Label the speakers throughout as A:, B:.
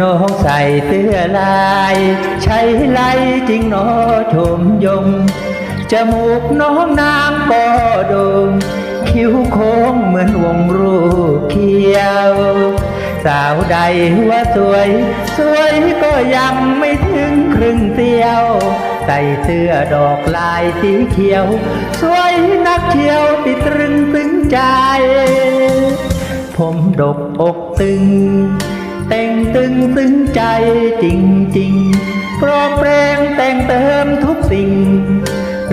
A: น้องใส่เสื้อลาย ใช้ไลจริงหนอชมยง จมูกน้องนางก็โดงคิ้วโค้งเหมือนวงรูปเขียว สาวใดว่าสวย สวยก็ยังไม่ถึงครึ่งเสียว ใส่เสื้อดอกลายสีเขียว สวยนักเที่ยวติดตรึงตึงใจ ผมดกอกตึง แต่งตึงตึงใจจริงๆโปรแปรงแต่งเติมทุกสิ่ง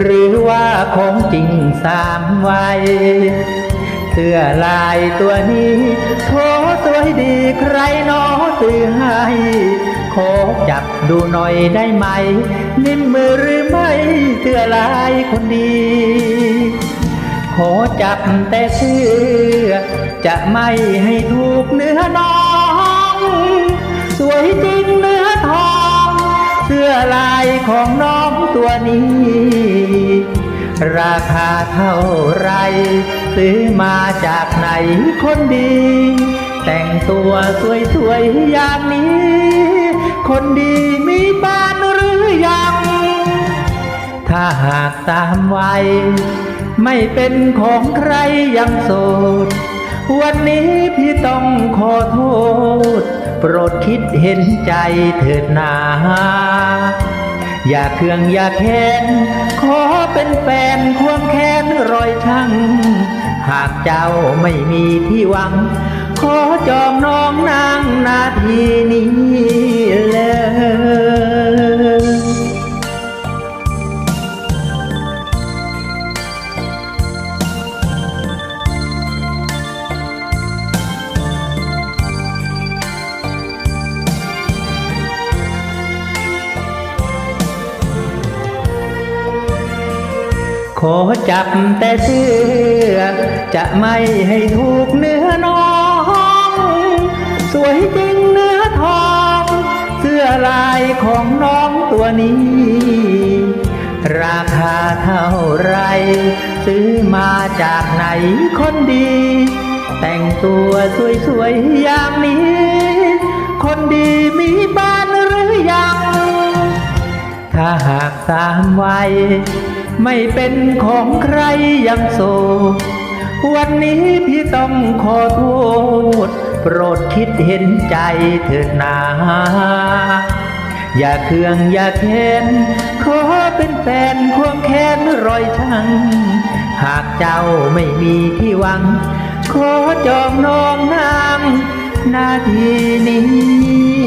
A: หรือว่าของจริงสามวัยเสื้อลายตัวนี้โถสวยดีใครนอซื้อให้ ขอจับดูหน่อยได้ไหม นิ่มมือหรือไม่เสื้อลายคนดี ขอจับแต่เสื้อ จะไม่ให้ถูกเนื้อน้อง วยจริงเนื้อทองเสื้อลายของน้องตัวนี้ ราคาเท่าไร ซื้อมาจากไหนคนดี แต่งตัวสวยๆอย่างนี้ คนดีมีบ้านหรือยัง ถ้าหากตามวัยไม่เป็นของใครยังโสด วันนี้พี่ต้องขอโทษ โปรดคิดเห็นใจเถิดนาอย่าเคืองอย่าแค้น ขอเป็นแฟนควงแค้นรอยช่างหากเจ้าไม่มีที่หวัง ขอจองน้องนางนาทีนี้ ขอจับแต่เสื้อ จะไม่ให้ถูกเนื้อน้อง สวยจริงเนื้อทอง เสื้อลายของน้องตัวนี้ ราคาเท่าไร ซื้อมาจากไหนคนดี แต่งตัวสวยๆอย่างนี้ คนดีมีบ้านหรือยัง ถ้าหากสามวัย ไม่เป็นของใครยังโสดวันนี้พี่ต้องขอโทษ โปรดคิดเห็นใจเถิดนาอย่าเคืองอย่าแค้นขอเป็นแฟนควงแค้นรอยช่างหากเจ้าไม่มีที่หวัง ขอจองน้องนางนาทีนี้